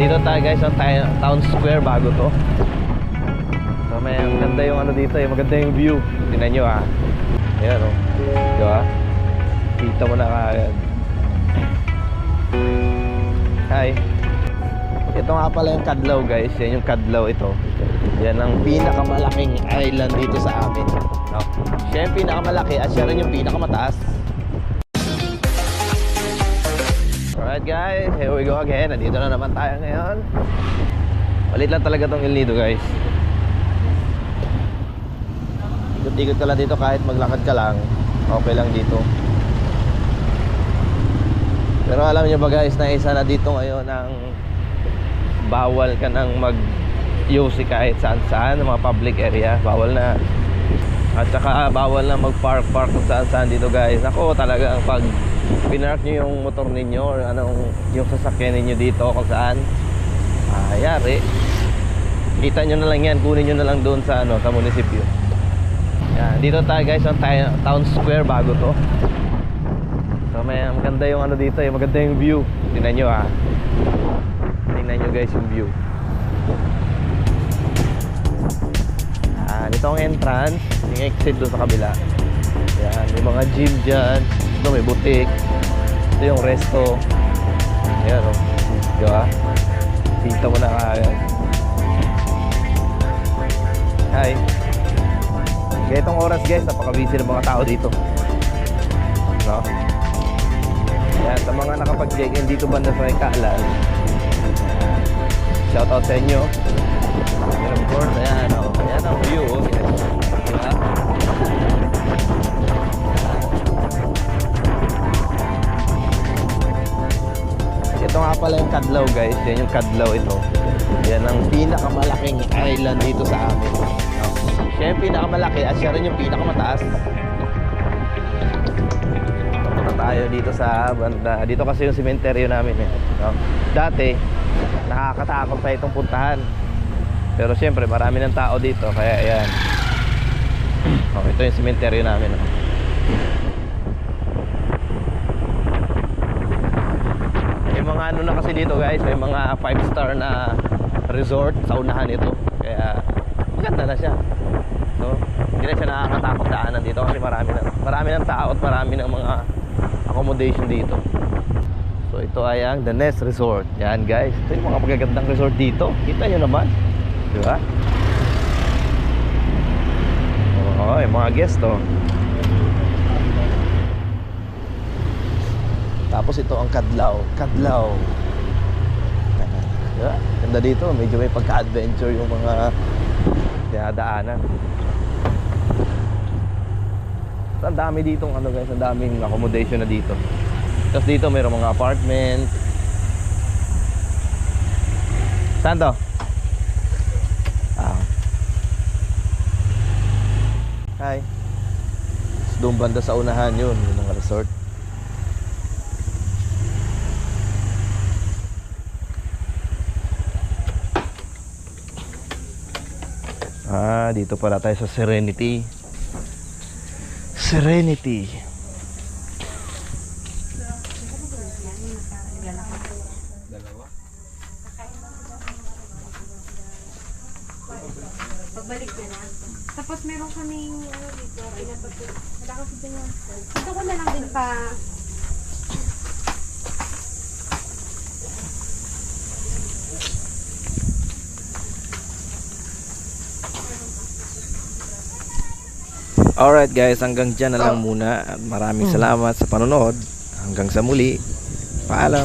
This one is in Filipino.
Dito tayo guys sa Town Square bago to. So may maganda yung ano dito, eh, maganda yung view. Tingnan nyo ah. Ayan oh. Di ba? Kita mo na kaagad. Hi. Ito nga pala yung Kadlaw guys. Yan yung Kadlaw ito. Yan ang pinakamalaking island dito sa amin. No? Siya yung pinakamalaki at siya rin yung pinakamataas. Alright guys, here we go again. Nandito na naman tayo ngayon. Malit lang talaga tong El Nido guys. Ikot-ikot ka lang dito kahit maglakad ka lang. Okay lang dito. Pero alam niyo ba guys na isa na dito ngayon ang bawal ka nang mag UC kahit saan saan, mga public area. Bawal na. At saka bawal na mag-park park kung saan saan dito guys. Ako talaga ang pag pinark nyo yung motor ninyo or anong yung sasakyan ninyo dito kung saan? Ah, yari. Kita nyo na lang yan kunin nyo na lang doon sa ano sa munisipyo. Yan dito tayo guys Ti- town square bago to. So may maganda yung ano dito eh maganda yung view. Tingnan nyo ah. Tingnan nyo guys yung view. Ah dito ang entrance yung exit doon sa kabila yan may mga gym dyan. Ito may butik ito yung resto. Yan o oh. di ba? Kita mo na kagad hi. Kaya itong oras guys napaka-busy ng mga tao dito. No? Yan sa mga nakapag-check in dito banda sa may Kaalan shout out sa inyo. And of course. Ayan o ayan ang view pala yung Kadlaw guys. Yan yung Kadlaw ito. Yan ang pinakamalaking island dito sa amin. Siya yung pinakamalaki at siya rin yung pinakamataas. Punta tayo dito sa banda. Dito kasi yung sementeryo namin. Eh. No? Dati, nakakatakot pa itong puntahan. Pero siyempre, marami ng tao dito. Kaya ayan. Oh, ito yung sementeryo namin. No? May mga ano na kasi dito guys, may mga 5 star na resort sa unahan nito. Kaya maganda na siya. So, hindi na siya nakakatakot daanan dito kasi marami na marami ng tao at marami ng mga accommodation dito. So ito ay ang The Nest Resort. Yan guys. Ito yung mga magagandang resort dito. Kita nyo naman. Di ba? Yung mga guest oh. Tapos ito ang Kadlaw. Kadlaw. Diba? Ganda dito. Medyo may pagka-adventure yung mga dinadaanan. Ang dami dito ano guys, ang daming accommodation na dito. Tapos dito mayroong mga apartment. Saan to? Ah. Hi. Doon banda sa unahan yun, yung mga resort. Ah, dito pala tayo sa Serenity. Serenity. Pagbalik na. Tapos meron kaming ano dito, pinapatid. Wala kasi din yung... Dito ko na lang din pa... Alright guys, hanggang dyan na lang muna. At Maraming salamat sa panonood. Hanggang sa muli. Paalam.